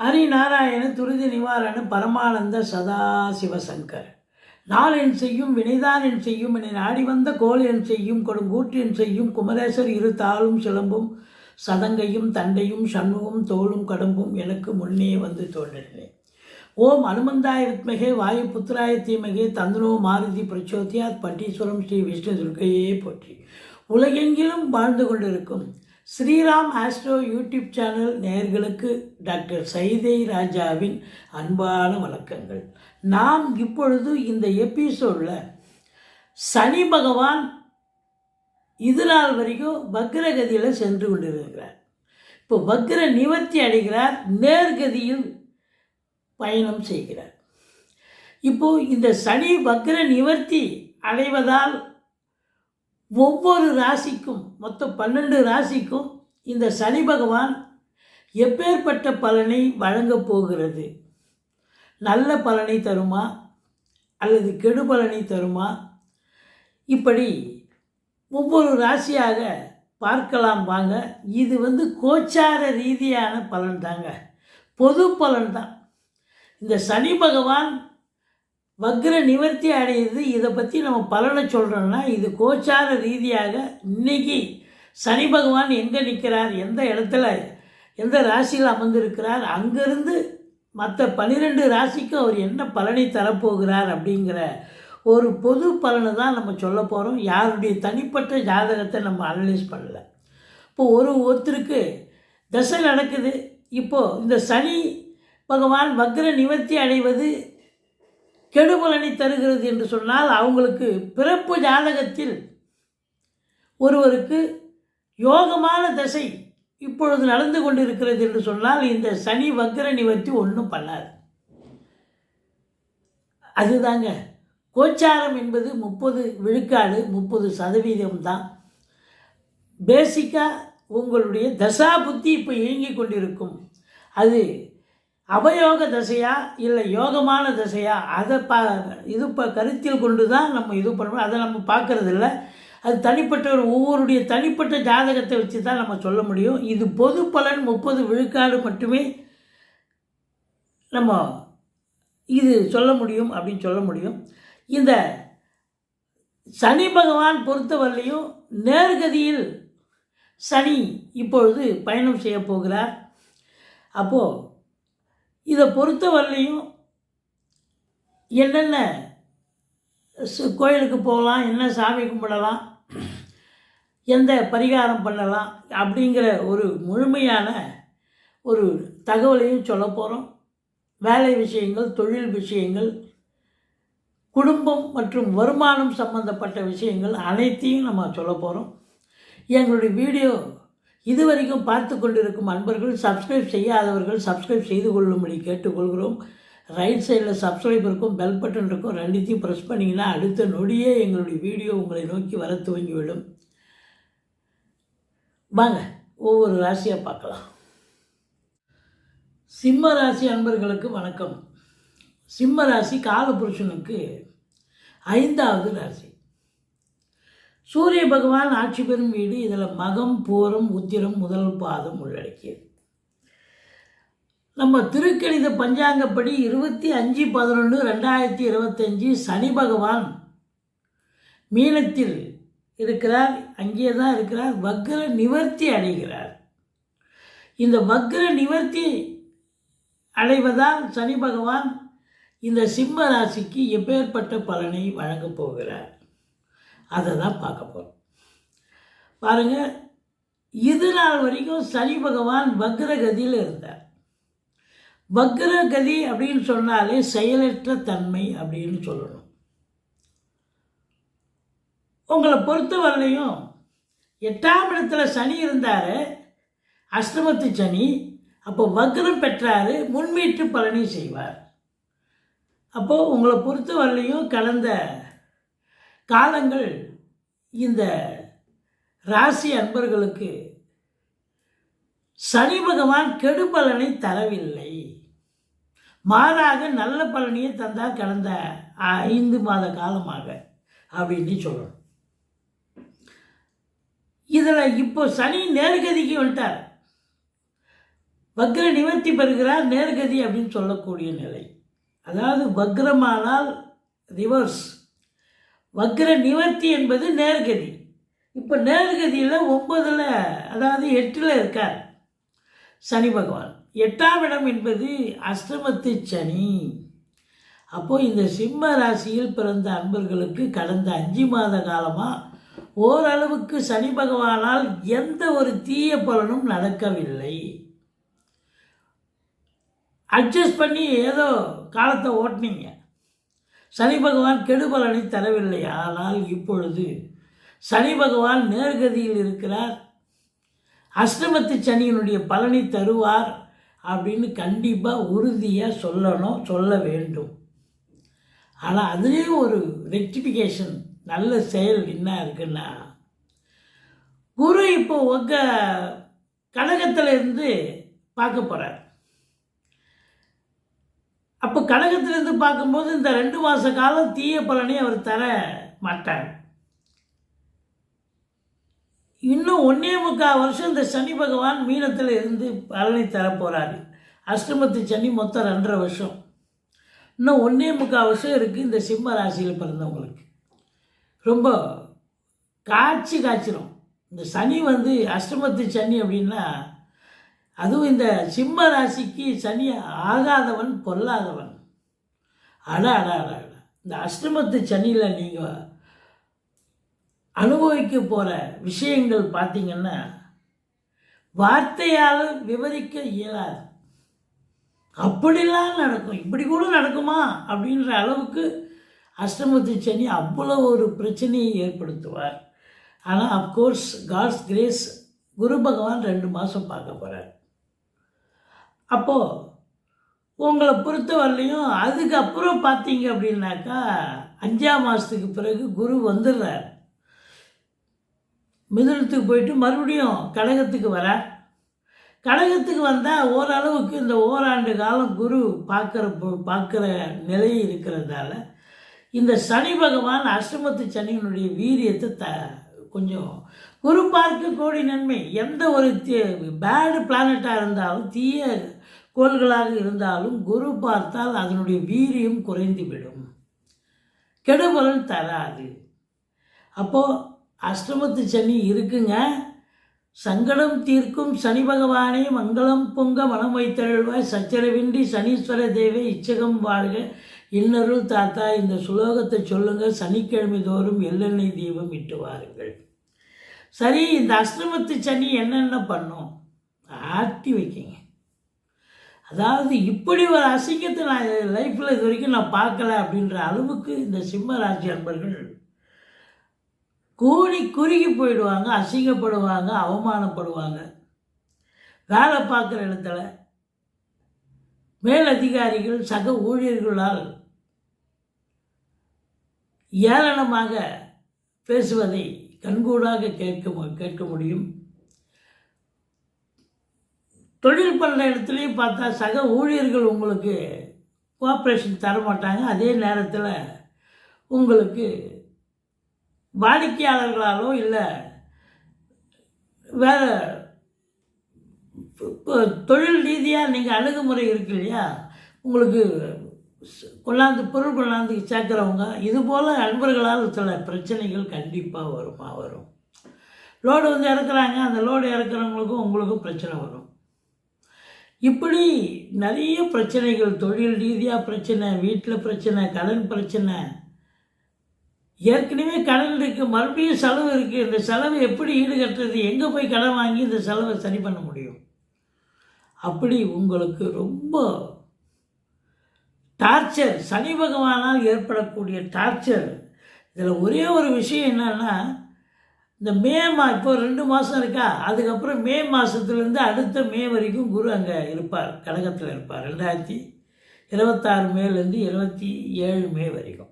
ஹரிநாராயண துருதி நிவாரண பரமானந்த சதாசிவசங்கர் நாள் என் செய்யும் வினைதான் என் செய்யும் என்னை நாடி வந்த கோல் என் செய்யும் கொடுங்கூற்று என் செய்யும் குமரேசர் இரு தாளும் சிலம்பும் சதங்கையும் தண்டையும் சண்முகம் தோளும் கடம்பும் எனக்கு முன்னே வந்து தோன்றினேன். ஓம் அனுமந்தாயத்மகே வாயு புத்திராய தீமகே தந்தனோ மாருதி பிரச்சோத்தியாத் பட்டீஸ்வரம் ஸ்ரீ விஷ்ணு துர்க்கையே போற்றி. உலகெங்கிலும் வாழ்ந்து கொண்டிருக்கும் ஸ்ரீராம் ஆஸ்ட்ரோ யூடியூப் சேனல் நேர்களுக்கு டாக்டர் சைதை ராஜாவின் அன்பான வணக்கங்கள். நாம் இப்பொழுது இந்த எபிசோடில் சனி பகவான் இது நாள் வரைக்கும் வக்ரகதியில் சென்று கொண்டிருக்கிறார். இப்போ வக்ர நிவர்த்தி அடைகிறார் நேர்கதியில் பயணம் செய்கிறார். இப்போ இந்த சனி வக்ர நிவர்த்தி அடைவதால் ஒவ்வொரு ராசிக்கும் மொத்தம் பன்னெண்டு ராசிக்கும் இந்த சனி பகவான் எப்பேற்பட்ட பலனை வழங்கப் போகிறது? நல்ல பலனை தருமா? அல்லது கெடு பலனை தருமா? இப்படி ஒவ்வொரு ராசியாக பார்க்கலாம் வாங்க. இது வந்து கோச்சார ரீதியான பலன் தாங்க. பொது பலன் தான். இந்த சனி பகவான் வக்ர நிவர்த்தி அடையுது இதை பற்றி நம்ம பலனை சொல்கிறோம்னா இது கோச்சார ரீதியாக இன்னைக்கு சனி பகவான் எங்கே நிற்கிறார் எந்த இடத்துல எந்த ராசியில் அமர்ந்திருக்கிறார் அங்கேருந்து மற்ற பன்னிரெண்டு ராசிக்கும் அவர் என்ன பலனை தரப்போகிறார் அப்படிங்கிற ஒரு பொது பலனை தான் நம்ம சொல்ல போகிறோம் யாருடைய தனிப்பட்ட ஜாதகத்தை நம்ம அனலைஸ் பண்ணல. இப்போ ஒரு ஒருத்தருக்கு தசை நடக்குது. இப்போது இந்த சனி பகவான் வக்ர நிவர்த்தி அடைவது கெடுபலனை தருகிறது என்று சொன்னால் அவங்களுக்கு பிறப்பு ஜாதகத்தில் ஒருவருக்கு யோகமான தசை இப்பொழுது நடந்து கொண்டிருக்கிறது என்று சொன்னால் இந்த சனி வக்கர நிவர்த்தி ஒன்றும் பண்ணாது. அதுதாங்க. கோச்சாரம் என்பது முப்பது விழுக்காடு முப்பது சதவீதம் தான். பேசிக்காக உங்களுடைய தசா புத்தி இப்போ இயங்கி கொண்டிருக்கும். அது அவயோக தசையா இல்லை யோகமான தசையா அதை பா இது இப்போ கருத்தில் கொண்டு தான் நம்ம இது பண்ணுறோம் அதை நம்ம பார்க்குறதில்ல. அது தனிப்பட்ட ஒரு ஒவ்வொருடைய தனிப்பட்ட ஜாதகத்தை வச்சு தான் நம்ம சொல்ல முடியும். இது பொது பலன் முப்பது விழுக்காடு மட்டுமே நம்ம இது சொல்ல முடியும் அப்படின்னு சொல்ல முடியும். இந்த சனி பகவான் பொறுத்தவரையிலையும் நேர்கதியில் சனி இப்பொழுது பயணம் செய்ய போகிறார். அப்போது இதை பொறுத்தவரையிலையும் என்னென்ன சு- கோயிலுக்கு போகலாம் என்ன சாமி கும்பிடலாம் எந்த பரிகாரம் பண்ணலாம் அப்படிங்கிற ஒரு முழுமையான ஒரு தகவலையும் சொல்ல போகிறோம் வேலை விஷயங்கள் தொழில் விஷயங்கள் குடும்பம் மற்றும் வருமானம் சம்பந்தப்பட்ட விஷயங்கள் அனைத்தையும் நம்ம சொல்ல போகிறோம் எங்களுடைய வீடியோ இதுவரைக்கும் பார்த்து கொண்டிருக்கும் அன்பர்கள் சப்ஸ்கிரைப் செய்யாதவர்கள் சப்ஸ்கிரைப் செய்து கொள்ளும்படி கேட்டுக்கொள்கிறோம். ரைட் சைடில் சப்ஸ்கிரைப் இருக்கும் பெல் பட்டன் இருக்கும் ரெண்டுத்தையும் ப்ரெஸ் பண்ணிங்கன்னா அடுத்த நொடியே எங்களுடைய வீடியோ உங்களை நோக்கி வர துவங்கிவிடும். வாங்க ஒவ்வொரு ராசியாக பார்க்கலாம். சிம்ம ராசி அன்பர்களுக்கு வணக்கம். சிம்ம ராசி காலபுருஷனுக்கு ஐந்தாவது ராசி. சூரிய பகவான் ஆட்சி பெறும் வீடு இதில் மகம் பூரம் உத்திரம் முதல் பாதம் உள்ளடக்கியது. நம்ம திருக்கணித பஞ்சாங்கப்படி இருபத்தி அஞ்சு பதினொன்று ரெண்டாயிரத்தி இருபத்தஞ்சி சனி பகவான் மீனத்தில் இருக்கிறார் அங்கே தான் இருக்கிறார் வக்ர நிவர்த்தி அடைகிறார். இந்த வக்ர நிவர்த்தி அடைவதால் சனி பகவான் இந்த சிம்ம ராசிக்கு எப்பேற்பட்ட பலனை வழங்கப் போகிறார். அதை தான் பார்க்க போகிறோம் பாருங்கள் இது நாள் வரைக்கும் சனி பகவான் வக்ரகதியில் இருந்தார். வக்ரகதி அப்படின்னு சொன்னாலே செயலற்ற தன்மை அப்படின்னு சொல்லணும். உங்களை பொறுத்த வரலையும் எட்டாம் இடத்துல சனி இருந்தார் அஷ்டமத்து சனி அப்போ வக்ரம் பெற்றார் முன்மீட்டு பலனை செய்வார். அப்போது உங்களை பொறுத்த வரலையும் கடந்த காலங்கள் இந்த ராசி அன்பர்களுக்கு சனி பகவான் கெடு பலனை தரவில்லை. மாறாக நல்ல பலனையே தந்தால் கடந்த ஐந்து மாத காலமாக அப்படின்னு சொல்லணும். இதில் இப்போ சனி நேர்கதிக்கு வந்துட்டார். வக்ர நிவர்த்தி பெறுகிறார் நேர்கதி அப்படின்னு சொல்லக்கூடிய நிலை. அதாவது வக்ரமானால் ரிவர்ஸ் வக்ர நிவர்த்தி என்பது நேர்கதி. இப்போ நேர்கதியில் ஒன்பதில் அதாவது எட்டில் இருக்கார் சனி பகவான். எட்டாம் இடம் என்பது அஷ்டமத்து சனி. அப்போது இந்த சிம்ம ராசியில் பிறந்த அன்பர்களுக்கு கடந்த அஞ்சு மாத காலமாக ஓரளவுக்கு சனி பகவானால் எந்த ஒரு தீய பலனும் நடக்கவில்லை. அட்ஜஸ்ட் பண்ணி ஏதோ காலத்தை ஓட்டினீங்க. சனி பகவான் கெடுபலனை தரவில்லை. ஆனால் இப்பொழுது சனி பகவான் நேர்கதியில் இருக்கிறார். அஷ்டமத்து சனியினுடைய பலனை தருவார் அப்படின்னு கண்டிப்பாக உறுதியாக சொல்லணும் சொல்ல வேண்டும். ஆனால் அதுலேயும் ஒரு ரெக்டிஃபிகேஷன் நல்ல செயல் என்ன இருக்குன்னா குரு இப்போ உங்கள் கழகத்தில் இருந்து பார்க்க போகிறார் அப்போ கழகத்திலிருந்து பார்க்கும்போது இந்த ரெண்டு மாத காலம் தீய பலனை அவர் தர மாட்டார். இன்னும் ஒன்றே முக்கால் வருஷம் இந்த சனி பகவான் மீனத்தில் இருந்து பலனை தரப்போகிறாரு அஷ்டமத்து சனி மொத்தம் ரெண்டரை வருஷம். இன்னும் ஒன்றே முக்கால் வருஷம் இருக்குது இந்த சிம்ம ராசியில் பிறந்தவங்களுக்கு. ரொம்ப காய்ச்சி காய்ச்சிரும். இந்த சனி வந்து அஷ்டமத்து சனி அப்படின்னா அதுவும் இந்த சிம்ம ராசிக்கு சனி ஆகாதவன் பொல்லாதவன். அட அட அட அட. இந்த அஷ்டமத்து சனியில் நீங்கள் அனுபவிக்க போகிற விஷயங்கள் பார்த்தீங்கன்னா வார்த்தையால் விவரிக்க இயலாது. அப்படிலாம் நடக்கும். இப்படி கூட நடக்குமா? அப்படின்ற அளவுக்கு அஷ்டமத்து சனி அவ்வளோ ஒரு பிரச்சனையை ஏற்படுத்துவார். ஆனால் அப்கோர்ஸ் காட்ஸ் கிரேஸ் குரு பகவான் ரெண்டு மாதம் பார்க்க போகிறார் அப்போது உங்களை பொறுத்த வரலையும் அதுக்கப்புறம் பார்த்தீங்க அப்படின்னாக்கா அஞ்சாம் மாதத்துக்கு பிறகு குரு வந்துடுறார். மிதுனத்துக்கு போயிட்டு மறுபடியும் கடகத்துக்கு வரார். கடகத்துக்கு வந்தால் ஓரளவுக்கு இந்த ஓராண்டு காலம் குரு பார்க்குற பார்க்குற நிலை இருக்கிறதால இந்த சனி பகவான் அஷ்டமத்து சனியினுடைய வீரியத்தை த கொஞ்சம் குரு பார்க்க கோடி நன்மை. எந்த ஒரு பேடு பிளானட்டாக இருந்தாலும் தீய கோள்களாக இருந்தாலும் குரு பார்த்தால் அதனுடைய வீரியம் குறைந்துவிடும். கெடுபலன் தராது. அப்போது அஷ்டமத்து சனி இருக்குங்க. சங்கடம் தீர்க்கும் சனி பகவானே மங்களம் பொங்க மனம் வைத்தருள்வாய். சச்சரவின்றி சனீஸ்வர தேவை இச்சகம் வாழ்க. இன்னருள் தாத்தா இந்த சுலோகத்தை சொல்லுங்கள் சனிக்கிழமை தோறும் எள்ளெண்ணெய் தீபம் இட்டு வாருங்கள். சரி இந்த அஷ்டமத்து சனி என்னென்ன பண்ணும்? ஆட்டி வைக்கிங்க. அதாவது இப்படி ஒரு அசிங்கத்தை நான் லைஃப்பில் இது வரைக்கும் நான் பார்க்கல அப்படின்ற அளவுக்கு இந்த சிம்ம ராசி அன்பர்கள் கூடி குறுகி போயிடுவாங்க அசிங்கப்படுவாங்க அவமானப்படுவாங்க. வேலை பார்க்குற இடத்துல மேலதிகாரிகள் சக ஊழியர்களால் ஏளனமாக பேசுவதை கண்கூடாக கேட்க மு- கேட்க முடியும். தொழில் பண்ணுற இடத்துலையும் பார்த்தா சக ஊழியர்கள் உங்களுக்கு கோஆப்ரேஷன் தர மாட்டாங்க அதே நேரத்தில் உங்களுக்கு வாடிக்கையாளர்களாலோ இல்லை வேறு தொழில் ரீதியாக நீங்கள் அணுகுமுறை இருக்கு இல்லையா? உங்களுக்கு கொள்ளாந்து கொண்டாந்து பொருள் கொண்டாந்து சேர்க்குறவங்க இது போல் நண்பர்களால் சில பிரச்சனைகள் கண்டிப்பாக வருமா வரும். லோடு வந்து இறக்குறாங்க அந்த லோடு இறக்குறவங்களுக்கும் உங்களுக்கும் பிரச்சனை வரும். இப்படி நிறைய பிரச்சனைகள் தொழில் ரீதியாக பிரச்சனை வீட்டில் பிரச்சனை கடன் பிரச்சனை. ஏற்கனவே கடன் இருக்குது மறுபடியும் செலவு இருக்குது இந்த செலவு எப்படி ஈடுகட்டுறது? எங்கே போய் கடன் வாங்கி இந்த செலவை சரி பண்ண முடியும்? அப்படி உங்களுக்கு ரொம்ப டார்ச்சர் சனி பகவானால் ஏற்படக்கூடிய டார்ச்சர். இதில் ஒரே ஒரு விஷயம் என்னென்னா இந்த மே மா இப்போ ரெண்டு மாதம் இருக்கா? அதுக்கப்புறம் மே மாதத்துலேருந்து அடுத்த மே வரைக்கும் குரு அங்கே இருப்பார் கடகத்தில் இருப்பார். ரெண்டாயிரத்தி இருபத்தாறு மேலேருந்து இருபத்தி ஏழு மே வரைக்கும்.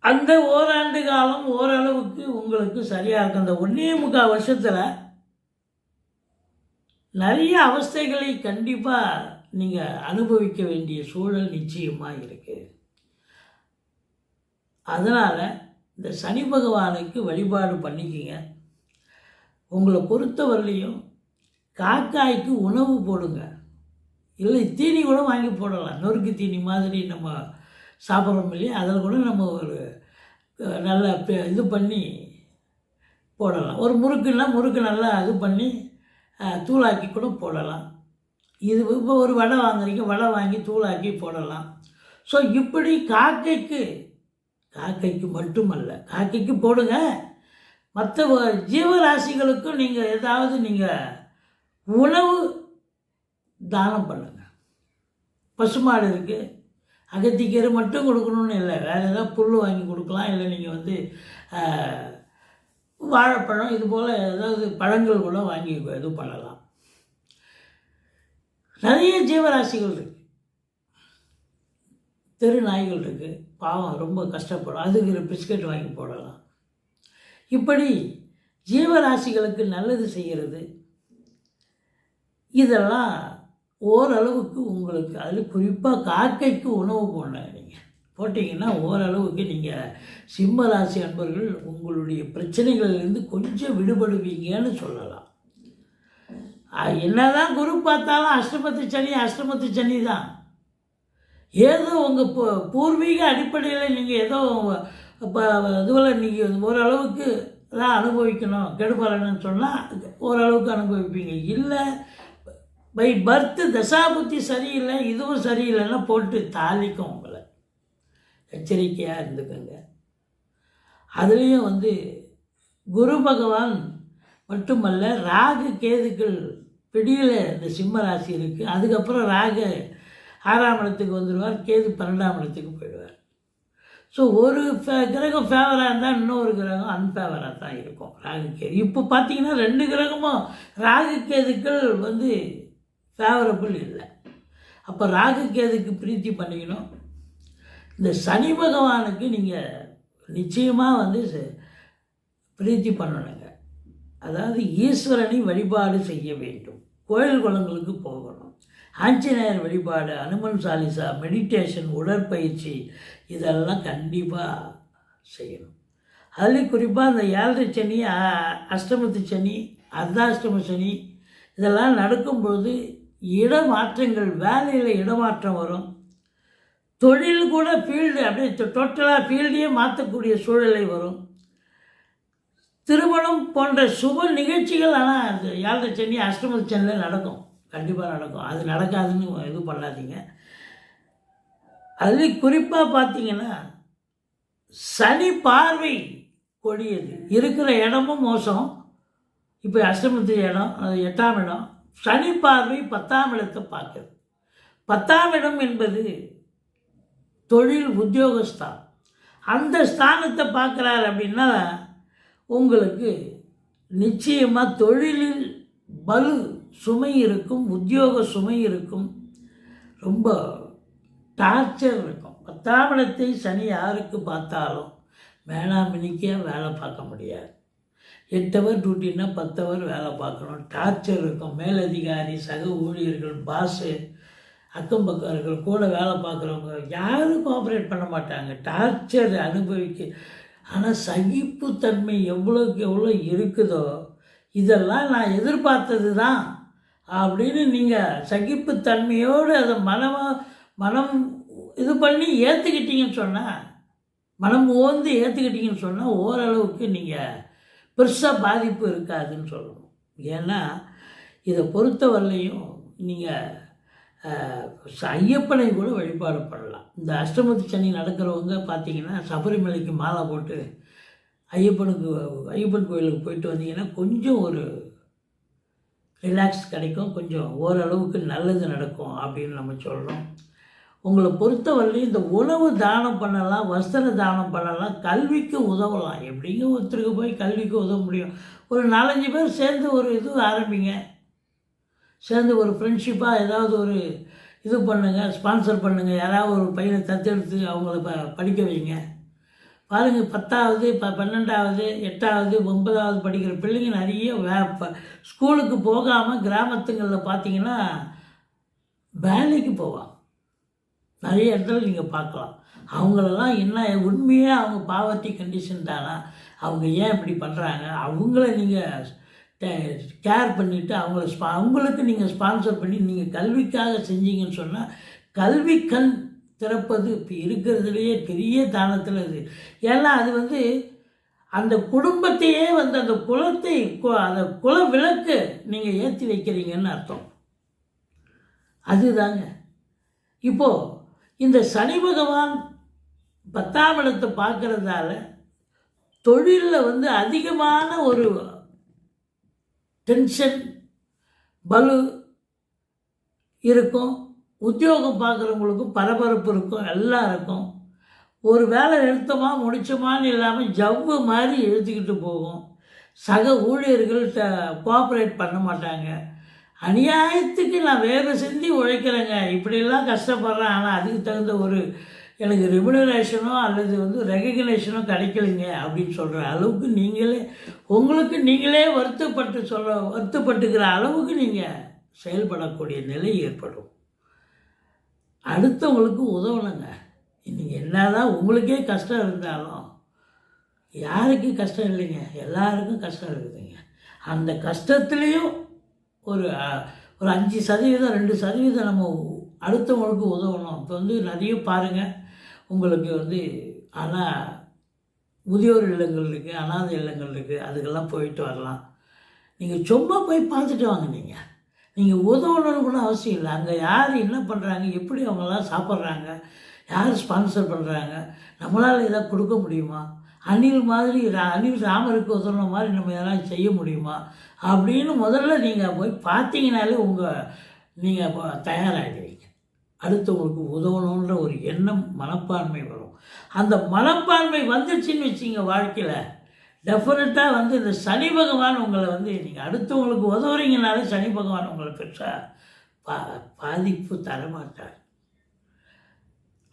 அந்த ஓராண்டு காலம் ஓரளவுக்கு உங்களுக்கு சரியாக இருக்கும். அந்த ஒன்றே முக்கால் வருஷத்தில் நிறைய அவஸ்தைகளை கண்டிப்பாக நீங்கள் அனுபவிக்க வேண்டிய சூழல் நிச்சயமாக இருக்குது அதனால் இந்த சனி பகவானுக்கு வழிபாடு பண்ணிக்கிங்க. உங்களை பொறுத்தவரையிலையும் காக்காய்க்கு உணவு போடுங்க. இல்லை தீனி கூட வாங்கி போடலாம். நொறுக்கு தீனி மாதிரி நம்ம சாப்பிட்றோம் இல்லையா? அதில் கூட நம்ம ஒரு நல்ல நல்லா இது பண்ணி போடலாம். ஒரு முறுக்குன்னா முறுக்கு நல்லா இது பண்ணி தூளாக்கி கூட போடலாம். இது இப்போ ஒரு வடை வாங்குறீங்க வடை வாங்கி தூளாக்கி போடலாம். ஸோ இப்படி காக்கைக்கு காக்கைக்கு மட்டுமல்ல காக்கைக்கு போடுங்க. மற்ற ஜீவராசிகளுக்கும் நீங்கள் ஏதாவது நீங்கள் உணவு தானம் பண்ணுங்கள் பசுமாடு இருக்குது அகத்திக்கீரை மட்டும் கொடுக்கணும்னு இல்லை வேறு ஏதாவது புல் வாங்கி கொடுக்கலாம். இல்லை நீங்கள் வந்து வாழைப்பழம் இது போல் ஏதாவது பழங்கள் கூட வாங்கி இது பண்ணலாம். நிறைய ஜீவராசிகள் இருக்கு. தெரு நாய்கள் இருக்குது பாவம் ரொம்ப கஷ்டப்படும். அதுக்கு ஒரு பிஸ்கட் வாங்கி போடலாம். இப்படி ஜீவராசிகளுக்கு நல்லது செய்கிறது இதெல்லாம் ஓரளவுக்கு உங்களுக்கு அதில் குறிப்பாக காக்கைக்கு உணவு போடலாம் நீங்கள் போட்டிங்கன்னா ஓரளவுக்கு நீங்கள் சிம்ம ராசி அன்பர்கள் உங்களுடைய பிரச்சனைகளிலிருந்து கொஞ்சம் விடுபடுவீங்கன்னு சொல்லலாம். என்னதான் குரு பார்த்தாலும் அஷ்டமத்து சனி அஷ்டமத்து சனி தான். ஏதோ உங்கள் பூர்வீக அடிப்படையில் நீங்கள் ஏதோ இப்போ இதுவில் நீங்கள் ஓரளவுக்கு தான் அனுபவிக்கணும் கெடுபலன்னு சொன்னால் ஓரளவுக்கு அனுபவிப்பீங்க. இல்லை பை பர்த்து தசாபுத்தி சரியில்லை இதுவும் சரியில்லைன்னா போட்டு தாளிக்கும் உங்களை. எச்சரிக்கையாக இருந்துக்கோங்க. அதுலேயும் வந்து குரு பகவான் மட்டுமல்ல ராகு கேதுக்கள் பிடியில் இந்த சிம்ம ராசி இருக்குது அதுக்கப்புறம் ராக ஆறாம் இடத்துக்கு வந்துடுவார் கேது பன்னெண்டாம் இடத்துக்கு போயிடுவார். ஸோ ஒரு ஃபே- கிரகம் ஃபேவராக இருந்தால் இன்னொரு கிரகம் அன்ஃபேவராக தான் இருக்கும். ராகு கேது. இப்போ பார்த்தீங்கன்னா ரெண்டு கிரகமும் ராகு கேதுக்கள் வந்து ஃபேவரபிள் இல்லை. அப்போ ராகு கேதுக்கு பிரீத்தி பண்ணிக்கணும். இந்த சனி பகவானுக்கு நீங்கள் நிச்சயமாக வந்து ச- பிரீத்தி பண்ணணுங்க. அதாவது ஈஸ்வரனை வழிபாடு செய்ய வேண்டும். கோயில் குளங்களுக்கு போகணும். ஆஞ்சநேயர் வழிபாடு அனுமன் சாலிசா மெடிடேஷன் உடற்பயிற்சி இதெல்லாம் கண்டிப்பாக செய்யணும். அதுலேயும் குறிப்பாக அந்த ஏழரை சனி அஷ்டமத்து சனி அர்த்தாஷ்டம சனி இதெல்லாம் நடக்கும்பொழுது இடமாற்றங்கள் வேலையில் இடமாற்றம் வரும். தொழில் கூட ஃபீல்டு அப்படியே டோட்டலாக ஃபீல்டையே மாற்றக்கூடிய சூழலை வரும். திருமணம் போன்ற சுப நிகழ்ச்சிகள் ஆனால் அது ஏழரை சனி அஷ்டம சனியில் நடக்கும். கண்டிப்பாக நடக்கும். அது நடக்காதுன்னு இது பண்ணாதீங்க. அதுலேயும் குறிப்பாக பார்த்தீங்கன்னா சனி பார்வை கொடியது. இருக்கிற இடமும் மோசம். இப்போ அஷ்டமத்து இடம் அது எட்டாம் இடம். சனி பார்வை பத்தாம் இடத்தை பார்க்குது பத்தாம் இடம் என்பது தொழில் உத்தியோகஸ்தான். அந்த ஸ்தானத்தை பார்க்குறாரு அப்படின்னா உங்களுக்கு நிச்சயமாக தொழிலில் பலு சுமை இருக்கும் உத்தியோக சுமை இருக்கும். ரொம்ப டார்ச்சர் இருக்கும். பத்தாம் இடத்தை சனி யாருக்கு பார்த்தாலும் வேளாண்மைக்கே வேலை பார்க்க முடியாது. எட்டு ஹவர் டியூட்டின்னா பத்து ஹவர் வேலை பார்க்கணும். டார்ச்சர் இருக்கும். மேலதிகாரி சக ஊழியர்கள் பாஸு அக்கம் பக்கர்கள் கூட வேலை பார்க்குறவங்க யாரும் கோஆப்ரேட் பண்ண மாட்டாங்க. டார்ச்சர் அனுபவிக்க ஆனால் சகிப்புத்தன்மை எவ்வளோக்கு எவ்வளோ இருக்குதோ இதெல்லாம் நான் எதிர்பார்த்தது தான் அப்படின்னு நீங்கள் சகிப்புத்தன்மையோடு அதை மனமாக மனம் இது பண்ணி ஏற்றுக்கிட்டீங்கன்னு சொன்னால் மனம் ஓந்து ஏற்றுக்கிட்டீங்கன்னு சொன்னால் ஓரளவுக்கு நீங்கள் பெருசாக பாதிப்பு இருக்காதுன்னு சொல்லணும். ஏன்னா இதை பொறுத்தவரையிலையும் நீங்கள் ஐயப்பனை கூட வழிபாடு பண்ணலாம். இந்த அஷ்டமத்து சனி நடக்கிறவங்க பார்த்தீங்கன்னா சபரிமலைக்கு மாலை போட்டு ஐயப்பனுக்கு ஐயப்பன் கோயிலுக்கு போயிட்டு வந்தீங்கன்னா கொஞ்சம் ஒரு ரிலாக்ஸ் கிடைக்கும். கொஞ்சம் ஓரளவுக்கு நல்லது நடக்கும் அப்படின்னு நம்ம சொல்கிறோம் உங்களை பொறுத்தவரையிலும் இந்த உணவு தானம் பண்ணலாம் வஸ்திர தானம் பண்ணலாம் கல்விக்கு உதவலாம். எப்படிங்க ஒருத்தருக்கு போய் கல்விக்கு உதவ முடியும்? ஒரு நாலஞ்சு பேர் சேர்ந்து ஒரு இது ஆரம்பிங்க. சேர்ந்து ஒரு ஃப்ரெண்ட்ஷிப்பாக ஏதாவது ஒரு இது பண்ணுங்கள் ஸ்பான்சர் பண்ணுங்கள் யாராவது ஒரு பையனை தத்தெடுத்து அவங்கள ப படிக்க வைங்க. பாருங்கள் பத்தாவது ப பன்னெண்டாவது எட்டாவது ஒன்பதாவது படிக்கிற பிள்ளைங்க நிறைய வே ப ஸ்கூலுக்கு போகாமல் கிராமத்துங்களில் பார்த்தீங்கன்னா வேலைக்கு போவான் நிறைய இடத்துல நீங்கள் பார்க்கலாம். அவங்களெல்லாம் என்ன உண்மையாக அவங்க பாவர்ட்டி கண்டிஷன் தானா? அவங்க ஏன் இப்படி பண்ணுறாங்க அவங்கள நீங்கள் கேர் பண்ணிவிட்டு அவங்கள ஸ்பா அவங்களுக்கு நீங்கள் ஸ்பான்சர் பண்ணி நீங்கள் கல்விக்காக செஞ்சீங்கன்னு சொன்னால் கல்வி கண் திறப்பது இப்போ இருக்கிறதுலையே பெரிய தானத்தில் இது ஏன்னா அது வந்து அந்த குடும்பத்தையே வந்து அந்த குலத்தை அந்த குல விளக்கு நீங்கள் ஏற்றி வைக்கிறீங்கன்னு அர்த்தம். அதுதாங்க. இப்போது இந்த சனி பகவான் பத்தாம் இடத்தை பார்க்குறதால தொழிலில் வந்து அதிகமான ஒரு டென்ஷன் பலு இருக்கும். உத்தியோகம் பார்க்குறவங்களுக்கும் பரபரப்பு இருக்கும் எல்லாம் இருக்கும். ஒரு வேலை எடுத்தோமா முடிச்சோமான்னு இல்லாமல் ஜவ்வு மாதிரி எழுத்துக்கிட்டு போகும். சக ஊழியர்கள் கோஆப்ரேட் பண்ண மாட்டாங்க. அநியாயத்துக்கு நான் வேறு செஞ்சு உழைக்கிறேங்க. இப்படியெல்லாம் கஷ்டப்படுறேன். ஆனால் அதுக்கு தகுந்த ஒரு எனக்கு ரெமுனரேஷனோ அல்லது வந்து ரெகக்னேஷனோ கிடைக்கலைங்க அப்படின்னு சொல்கிற அளவுக்கு நீங்களே உங்களுக்கு நீங்களே வருத்தப்பட்டு சொல்ல வருத்தப்பட்டுக்கிற அளவுக்கு நீங்கள் செயல்படக்கூடிய நிலை ஏற்படும். அடுத்தவங்களுக்கு உதவணுங்க. நீங்கள் என்னதான் உங்களுக்கே கஷ்டம் இருந்தாலும் யாருக்கு கஷ்டம் இல்லைங்க? எல்லாருக்கும் கஷ்டம் இருக்குதுங்க. அந்த கஷ்டத்துலேயும் ஒரு ஒரு அஞ்சு சதவீதம் ரெண்டு சதவீதம் நம்ம அடுத்தவங்களுக்கு உதவணும். இப்போ வந்து நிறைய பாருங்கள் உங்களுக்கு வந்து ஆனால் முதியோர் இல்லங்கள் இருக்குது அனாதை இல்லங்கள் இருக்குது அதுக்கெல்லாம் போயிட்டு வரலாம். நீங்கள் சும்மா போய் பார்த்துட்டு வாங்க நீங்கள் நீங்கள் உதவணும்னு கூட அவசியம் இல்லை. அங்கே யார் என்ன பண்ணுறாங்க எப்படி அவங்கெல்லாம் சாப்பிட்றாங்க யார் ஸ்பான்சர் பண்ணுறாங்க நம்மளால் எதாவது கொடுக்க முடியுமா? அணில் மாதிரி ரா- அணில் ராமருக்கு உதவுன மாதிரி நம்ம எதனால் செய்ய முடியுமா? அப்படின்னு முதல்ல நீங்கள் போய் பார்த்தீங்கனாலே உங்கள் நீங்கள் தயாராகிடுவீங்க அடுத்தவங்களுக்கு உதவணுன்ற ஒரு எண்ணம் மனப்பான்மை வரும். அந்த மனப்பான்மை வந்துச்சுன்னு வச்சுங்க வாழ்க்கையில் டெஃபினட்டாக வந்து இந்த சனி பகவான் உங்களை வந்து நீங்கள் அடுத்தவங்களுக்கு உதவுறீங்கனாலே சனி பகவான் உங்களை பெருசாக பா பாதிப்பு தரமாட்டார்.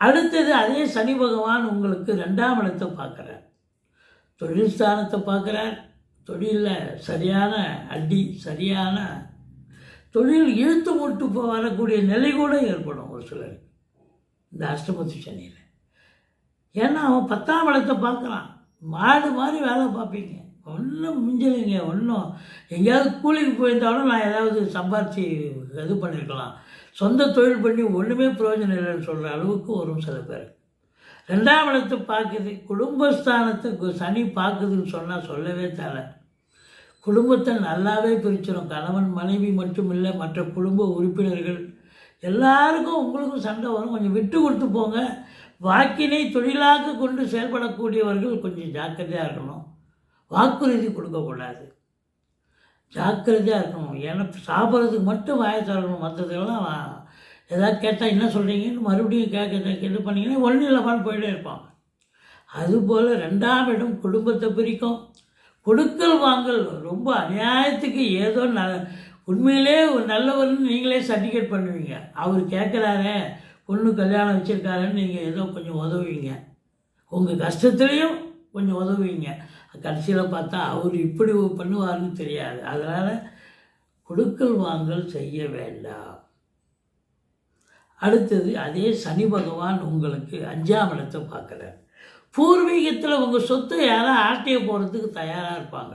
அடுத்தது அதே சனி பகவான் உங்களுக்கு ரெண்டாம் இடத்தை பார்க்குறார். தொழில் ஸ்தானத்தை பார்க்குறார். தொழிலில் சரியான அடி சரியான தொழில் இழுத்து மூட்டு போ- வரக்கூடிய நிலை கூட ஏற்படும் ஒரு சிலர் இந்த அஷ்டமத்து சனியில். ஏன்னா அவன் பத்தாம் இடத்தை பார்க்குறான். மாடு மாதிரி வேலை பார்ப்பீங்க. ஒன்றும் மிஞ்சலைங்க ஒன்றும் எங்கேயாவது கூலிக்கு போயிருந்தாலும் நான் ஏதாவது சம்பாரித்து இது பண்ணியிருக்கலாம் சொந்த தொழில் பண்ணி ஒன்றுமே பிரயோஜனம் இல்லைன்னு சொல்கிற அளவுக்கு வரும் சில பேர். ரெண்டாம் இடத்தை பார்க்குது. குடும்பஸ்தானத்தை சனி பார்க்குதுன்னு சொன்னால் சொல்லவே தேவை. குடும்பத்தை நல்லாவே பிரிச்சிடும் கணவன் மனைவி மட்டும் இல்லை மற்ற குடும்ப உறுப்பினர்கள். எல்லாருக்கும் உங்களுக்கும் சண்டை வரும். கொஞ்சம் விட்டு கொடுத்து போங்க. வாக்கினை தொழிலாக கொண்டு செயல்படக்கூடியவர்கள் கொஞ்சம் ஜாக்கிரதையாக இருக்கணும். வாக்குறுதி கொடுக்கக்கூடாது. ஜாக்கிரதையாக இருக்கணும். ஏன்னா சாப்பிட்றதுக்கு மட்டும் வாயை திறக்கணும். மற்றதுக்கெல்லாம் ஏதாவது கேட்டால் என்ன சொல்கிறீங்கன்னு மறுபடியும் கேட்க இது பண்ணிங்கன்னா ஒன்றும் இல்லாமல் போயிட்டே இருப்பாங்க. அதுபோல் ரெண்டாம் இடம் குடும்பத்தை பிரிக்கும். கொடுக்கல் வாங்கல் ரொம்ப அநியாயத்துக்கு ஏதோ ந உண்மையிலே ஒரு நல்லவர்னு நீங்களே சர்டிஃபிகேட் பண்ணுவீங்க. அவர் கேட்குறாரே பொண்ணு கல்யாணம் வச்சுருக்காருன்னு நீங்கள் ஏதோ கொஞ்சம் உதவுவீங்க. உங்கள் கஷ்டத்துலேயும் கொஞ்சம் உதவுவீங்க. கடைசியில் பார்த்தா அவர் இப்படி பண்ணுவார்னு தெரியாது. அதனால் கொடுக்கல் வாங்கல் செய்ய வேண்டாம். அடுத்தது அதே சனி பகவான் உங்களுக்கு அஞ்சாம் இடத்தை பார்க்குறார். பூர்வீகத்தில் உங்கள் சொத்து யாரும் ஆட்டைய போகிறதுக்கு தயாராக இருப்பாங்க.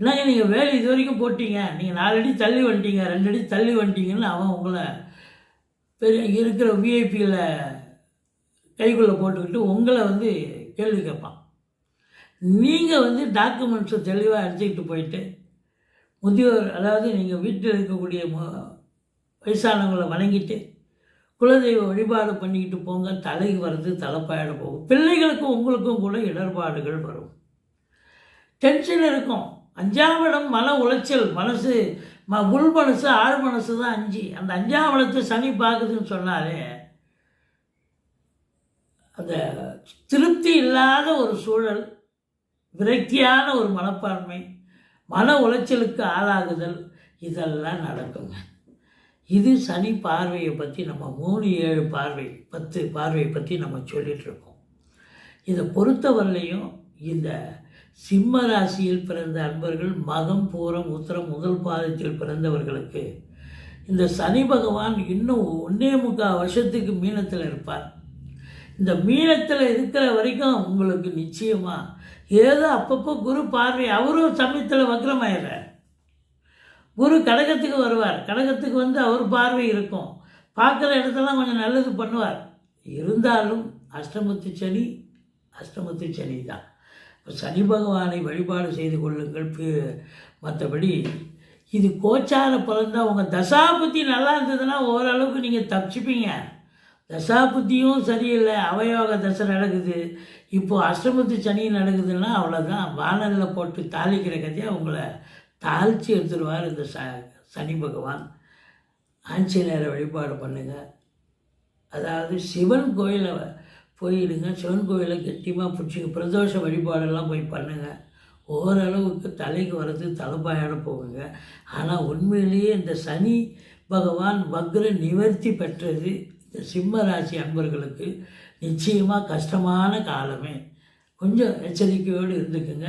என்னங்க நீங்கள் வேலை இது வரைக்கும் போட்டீங்க. நீங்கள் நாலு அடி தள்ளி வந்துட்டீங்க ரெண்டு அடி தள்ளி வந்துட்டீங்கன்னு அவன் உங்களை பெரிய இருக்கிற விஐபியில் கைக்குள்ளே போட்டுக்கிட்டு உங்களை வந்து கேள்வி கேட்பான். நீங்கள் வந்து டாக்குமெண்ட்ஸை தெளிவாக எடுத்துக்கிட்டு போயிட்டு முதியோர் அதாவது நீங்கள் வீட்டில் இருக்கக்கூடிய வயசானவங்களை வணங்கிட்டு குலதெய்வ வழிபாடு பண்ணிக்கிட்டு போங்க தலைக்கு வர்றது தலைப்பாயிட போகும். பிள்ளைகளுக்கும் உங்களுக்கும் கூட இடர்பாடுகள் வரும். டென்ஷன் இருக்கும். அஞ்சாம் இடம் மன உளைச்சல் மனசு ம உள் மனசு ஆறு மனசு தான் அஞ்சு. அந்த அஞ்சாம் இடத்தை சனி பார்க்குதுன்னு சொன்னாலே அந்த திருப்தி இல்லாத ஒரு சூழல் விரக்தியான ஒரு மனப்பான்மை மன உளைச்சலுக்கு ஆளாகுதல் இதெல்லாம் நடக்குங்க. இது சனி பார்வையை பற்றி நம்ம மூணு ஏழு பார்வை பத்து பார்வையை பற்றி நம்ம சொல்லிகிட்ருக்கோம் இருக்கோம். இதை பொறுத்தவரையிலையும் இந்த சிம்ம ராசியில் பிறந்த அன்பர்கள் மகம் பூரம் உத்தரம் முதல் பாதத்தில் பிறந்தவர்களுக்கு இந்த சனி பகவான் இன்னும் ஒன்றே முக்கால் வருஷத்துக்கு மீனத்தில் இருப்பார். இந்த மீனத்தில் இருக்கிற வரைக்கும் உங்களுக்கு நிச்சயமாக ஏதோ அப்பப்போ குரு பார்வை அவரும் சமயத்தில் வக்ரமாயிடுறார். குரு கடகத்துக்கு வருவார். கடகத்துக்கு வந்து அவர் பார்வை இருக்கும். பார்க்குற இடத்தெல்லாம் கொஞ்சம் நல்லது பண்ணுவார். இருந்தாலும் அஷ்டமத்து சனி அஷ்டமத்து சனி தான். இப்போ சனி பகவானை வழிபாடு செய்து கொள்ளுங்கள். மற்றபடி இது கோச்சார பலன் தான். உங்கள் தசாபுத்தி நல்லா இருந்ததுன்னா ஓரளவுக்கு நீங்கள் தப்பிச்சுப்பீங்க. தசாபுத்தியும் சரியில்லை. அவயோக தசை நடக்குது. இப்போது அஷ்டமத்து சனி நடக்குதுன்னா அவ்வளோதான் வானலில் போட்டு தாளிக்கிற கதையாக உங்களை தாழ்ச்சி எடுத்துருவார் இந்த ச சனி பகவான். ஆஞ்சநேயரை வழிபாடு பண்ணுங்கள் அதாவது சிவன் கோயிலை போயிடுங்க. சிவன் கோயிலை கெட்டியமாக பிடிச்சிங்க. பிரதோஷ வழிபாடெல்லாம் போய் பண்ணுங்கள் ஓரளவுக்கு தலைக்கு வர்றது தலைப்பாயோட போகுங்க. ஆனால் உண்மையிலேயே இந்த சனி பகவான் வக்ர நிவர்த்தி பெற்றது இந்த சிம்ம ராசி அன்பர்களுக்கு நிச்சயமாக கஷ்டமான காலமே. கொஞ்சம் எச்சரிக்கையோடு இருந்துக்குங்க.